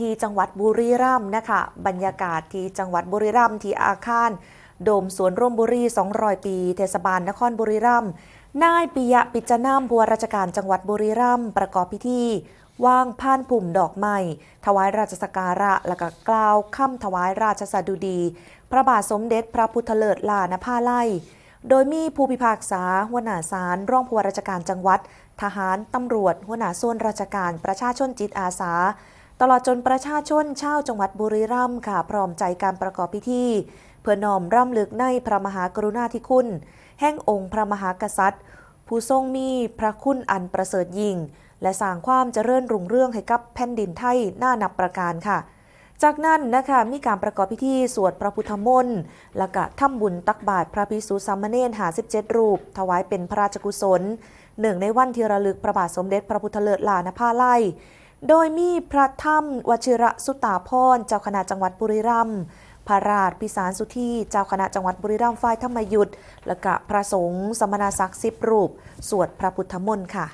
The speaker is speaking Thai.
ที่จังหวัดบุรีรัมย์นะคะ บรรยากาศที่จังหวัดบุรีรัมย์ที่อาคาร โดมสวนร่มบุรี 200 ปี เทศบาลนครบุรีรัมย์นายปิยะปิจนามผู้ว่าราชการจังหวัดบุรีรัมย์ประกอบพิธีวางผ่านปุ่มดอกไม้ถวายราชสการะและก็กล่าวคำถวายราชสดุดี พระบาทสมเด็จพระพุทธเลิศลานภาไลโดยมีผู้พิพากษาหัวหน้าศาลรองผู้ว่าราชการจังหวัด ทหารตำรวจหัวหน้าส่วนราชการประชาชนจิตอาสา ตลอดจนประชาชนชาวจังหวัดบุรีรัมย์ค่ะ พร้อมใจการประกอบพิธี เพื่อน้อมร่ำลึกในพระมหากรุณาธิคุณ แห่งองค์พระมหากษัตริย์ ผู้ทรงมีพระคุณอันประเสริฐยิ่ง และสร้างความเจริญรุ่งเรืองให้กับแผ่นดินไทยหน้านับประการค่ะจากนั้นนะคะมีการประกอบพิธีสวดพระพุทธมนต์และก็ทำบุญตักบาตรพระภิกษุสามเณรหา17รูป ถวายเป็นพระราชกุศลเนื่งในวันที่ระลึกพระบาทสมเด็จพระพุทธเลิศลานภาไล โดยมีพระธรรมวชิระสุตาพรเจ้าคณะจังหวัดบุรีรัมย์พระราชพิสารสุธีเจ้าคณะจังหวัดบุรีรัมย์ฝ่ายธรรมยุทธและกะพระสงฆ์สมณศักดิ์สิบรูป สวดพระพุทธมนต์ค่ะ